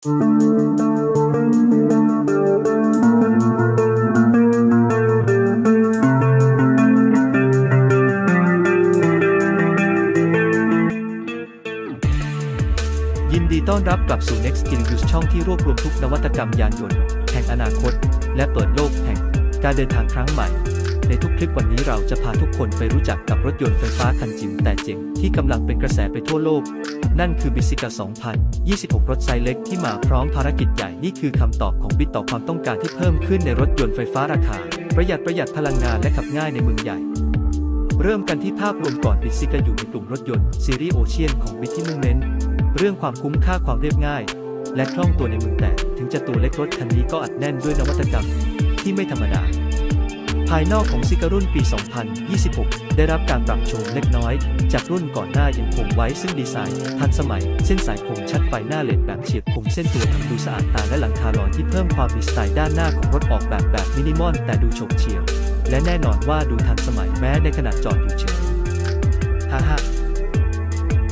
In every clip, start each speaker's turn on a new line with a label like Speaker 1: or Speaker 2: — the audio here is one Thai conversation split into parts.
Speaker 1: ยินดีต้อนรับกลับสู่ Next Gen News ช่องที่รวบรวมทุกนวัตกรรมยานยนต์ แห่งอนาคต และเปิดโลกแห่ง การเดินทางครั้งใหม่ ในทุกคลิปวันนี้เราจะพาทุกคนไปรู้จักกับรถยนต์ไฟฟ้าคันจิ๋วแต่เจ๋งที่กำลังเป็นกระแสไปทั่วโลก นั่นคือบิซิกา2026 รถไซส์เล็กที่มาพร้อมภารกิจใหญ่ นี่คือคำตอบของบิตต่อความต้องการที่เพิ่มขึ้นในรถยนต์ไฟฟ้าราคา ประหยัดประหยัดพลังงานและขับง่ายในเมืองใหญ่ เริ่มกันที่ภาพรวมก่อนบิซิกาอยู่ในกลุ่มรถยนต์ซีรีส์โอเชียนของบิทที่มุ่งเน้น เรื่องความคุ้มค่าความเรียบง่าย และคล่องตัวในเมืองแต่ถึงจะตัวเล็กรถคันนี้ก็อัดแน่นด้วยนวัตกรรม ที่ไม่ธรรมดา ภายนอกของซิการุ่นปี 2026 ได้รับการปรับโฉมเล็กน้อย จากรุ่นก่อนหน้ายังคงไว้ซึ่งดีไซน์ ทันสมัย เส้นสายคมชัดไฟหน้าเลนแบบเฉียบคมเส้นตัวทำดูสะอาดตาและหลังคาลอยที่เพิ่มความมีสไตล์ด้านหน้าของรถออกแบบแบบมินิมอลแต่ดูโฉบเฉี่ยว และแน่นอนว่าดูทันสมัยแม้ในขณะจอดอยู่เฉยฮ่าฮ่า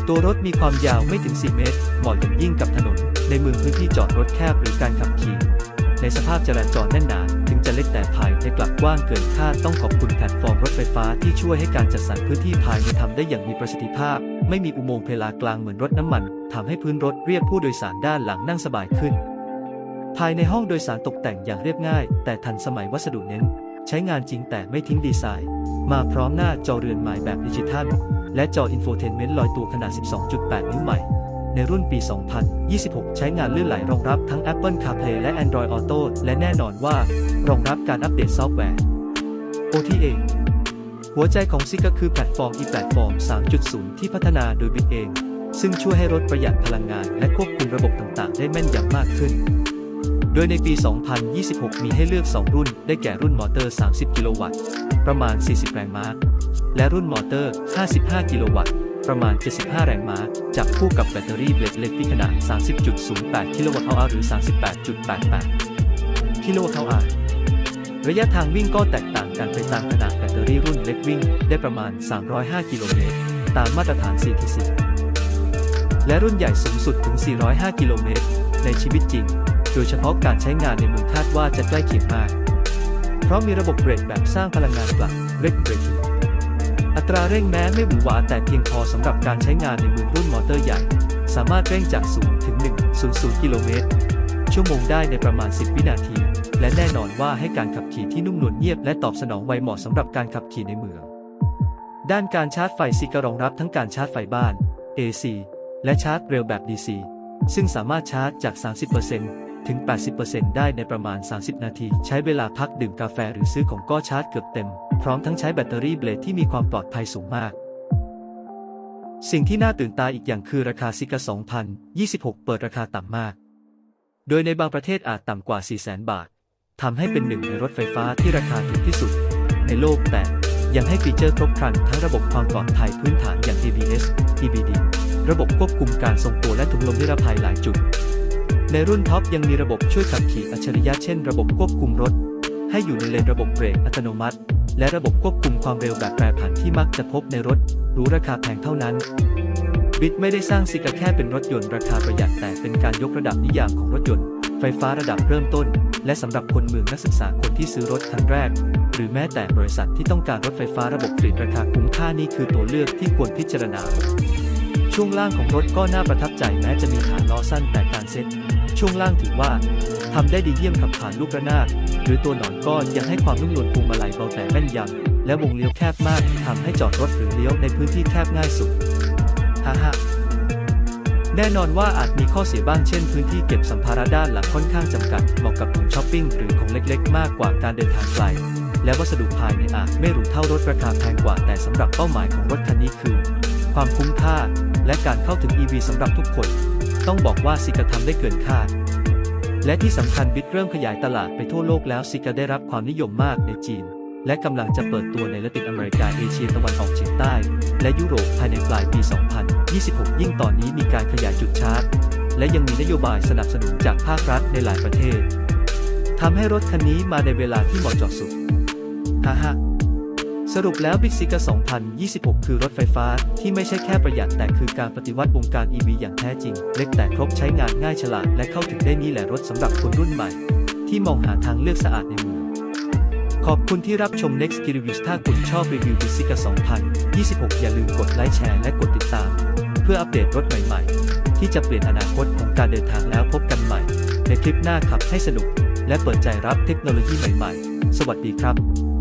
Speaker 1: ตัวรถมีความยาวไม่ถึง 4 เมตร เหมาะอย่างยิ่งกับถนน ในเมืองพื้นที่จอดรถแคบหรือการขับขี่ ในสภาพจราจรแน่นหนาถึงจะเล็กแต่ภายในกลับกว้างเกินคาดต้องขอบคุณแพลตฟอร์มรถไฟฟ้าที่ช่วยให้การจัดสรรพื้นที่ภายในทำได้อย่างมีประสิทธิภาพ ไม่มีอุโมงค์เพลากลางเหมือนรถน้ำมันทำให้พื้นรถเรียบผู้โดยสารด้านหลังนั่งสบายขึ้น ภายในห้องโดยสารตกแต่งอย่างเรียบง่าย แต่ทันสมัยวัสดุเน้น ใช้งานจริงแต่ไม่ทิ้งดีไซน์ มาพร้อมหน้าจอเรือนหมายแบบดิจิทัล และจออินโฟเทนเมนต์ลอยตัวขนาด 12.8 นิ้วใหม่ ในรุ่นปี 2026 ใช้งานลื่นไหลรองรับทั้ง Apple CarPlay และ Android Auto และแน่นอนว่ารองรับการอัปเดตซอฟต์แวร์ OTA หัวใจของซิกก็คือแพลตฟอร์ม e-platform 3.0 ที่พัฒนาโดยบิ t เอง ซึ่งช่วยให้รถประหยัดพลังงานและควบคุมระบบต่างๆ ได้แม่นยำมากขึ้น โดยในปี 2026 มีให้เลือก 2 รุ่น ได้แก่รุ่นมอเตอร์ 30 กิโลวัตต์ ประมาณ 40 แรงม้า และรุ่นมอเตอร์ 55 กิโลวัตต์ ประมาณ 75 แรงม้า จับคู่กับแบตเตอรี่เบลดเล็กที่ขนาด 30.08 กิโลวัตต์ฮหรือ 38.88 กิโลวัตต์ฮระยะทางวิ่งก็แตกต่างกันไปตามขนาดแบตเตอรี่รุ่นเล็กวิ่ง ได้ประมาณ 305 กิโลเมตร ตามมาตรฐาน CTC และรุ่นใหญ่สูงสุดถึง 405 กิโลเมตร ในชีวิตจริง โดยเฉพาะการใช้งานในเมืองคาดว่าจะใกล้เคียงมาก เพราะมีระบบเบรกแบบสร้างพลังงานกลับเร่งเบรก อัตราเร่งแม้ไม่หวือหวาแต่เพียงพอสำหรับการใช้งานในเมืองรุ่นมอเตอร์ใหญ่ สามารถเร่งจาก0ถึง 100 กิโลเมตร ชั่วโมงได้ในประมาณ 10 วินาที และแน่นอนว่าให้การขับขี่ที่นุ่มนวลเงียบและตอบสนองไวเหมาะสำหรับการขับขี่ในเมือง ด้านการชาร์จไฟซิกรองรับทั้งการชาร์จไฟบ้าน AC และชาร์จเร็วแบบ DC ซึ่งสามารถชาร์จจาก 30%ถึง 80%ได้ในประมาณ 30 นาที ใช้เวลาพักดื่มกาแฟหรือซื้อของก็ชาร์จเกือบเต็ม พร้อมทั้งใช้แบตเตอรี่เบลดที่มีความปลอดภัยสูงมาก สิ่งที่น่าตื่นตาอีกอย่างคือราคาซิกา2026 เปิดราคาต่ำมาก โดยในบางประเทศอาจต่ำกว่า 400,000 บาททำให้เป็นหนึ่งในรถไฟฟ้าที่ราคาถูกที่สุด ในโลกแต่ยังให้ฟีเจอร์ครบครันทั้งระบบความปลอดภัยพื้นฐานอย่าง ABS EBD ระบบควบคุมการทรงตัวและถุงลมนิรภัยหลายจุด ในรุ่นท็อปยังมีระบบช่วยขับขี่อัจฉริยะเช่นระบบควบคุมรถ ให้อยู่ในเลนระบบเบรกอัตโนมัติ และระบบควบคุมความเร็วแบบแปรผันที่มักจะพบในรถหรู้ราคาแพงเท่านั้นบิตไม่ได้สร้างซิกาแค่เป็นรถยนต์ราคาประหยัดแต่เป็นการยกระดับนิยามของรถยนต์ ไฟฟ้าระดับเริ่มต้น และสำหรับคนเมืองนักศึกษาคนที่ซื้อรถคันแรก หรือแม้แต่บริษัทที่ต้องการรถไฟฟ้าระบบกรีดราคาคุ้มค่านี่คือตัวเลือกที่ควรพิจารณา ช่วงล่างของรถก็น่าประทับใจแม้จะมีฐานล้อสั้นแต่การเซ็ตช่วงล่างถือว่าทำได้ดีเยี่ยมขับผ่านลูกระนาดหรือตัวหนอนก็ยังให้ความนุ่มนวลพวงมาลัยเบาแต่แม่นยำและวงเลี้ยวแคบมากทำให้จอดรถหรือเลี้ยวในพื้นที่แคบง่ายสุดฮ่าฮ่าแน่นอนว่าอาจมีข้อเสียบ้างเช่นพื้นที่เก็บสัมภาระด้านหลังค่อนข้างจำกัดเหมาะกับของช้อปปิ้งหรือของเล็กๆ มากกว่าการเดินทางไกล และวัสดุภายในอาจไม่หรูเท่ารถราคาแพงกว่าแต่สำหรับเป้าหมายของรถคันนี้คือ ความคุ้มค่า และการเข้าถึง EV สำหรับทุกคน ต้องบอกว่าซิกาทำได้เกินคาด และที่สำคัญบิตเริ่มขยายตลาดไปทั่วโลกแล้วซิกาได้รับความนิยมมากในจีน และกำลังจะเปิดตัวในละตินอเมริกาเอเชียตะวันออกเฉียงใต้ และยุโรปภายในปลายปี 2026 ยิ่งตอนนี้มีการขยายจุดชาร์จ และยังมีนโยบายสนับสนุนจากภาครัฐในหลายประเทศทำให้รถคันนี้มาในเวลาที่เหมาะเจาะสุดฮ่าฮ่า สรุปแล้ว Big s i g a 2026 คือรถไฟฟ้าที่ไม่ใช่แค่ประหยัดแต่คือการปฏิวัติวงการ EV อย่างแท้จริง เล็กแต่ครบใช้งานง่ายฉลาดและเข้าถึงได้นี่แหละรถสำหรับคนรุ่นใหม่ ที่มองหาทางเลือกสะอาดในเมืองขอบคุณที่รับชม Next Key Reviews ถ้าคุณชอบรีวิว Big s i g a 2026 อย่าลืมกดไลค์แชร์และกดติดตาม เพื่ออัปเดตรถใหม่ๆ ที่จะเปลี่ยนอนาคตของการเดินทางแล้วพบกันใหม่ ในคลิปหน้าขับให้สนุก และเปิดใจรับเทคโนโลยีใหม่ ๆ สวัสดีครับ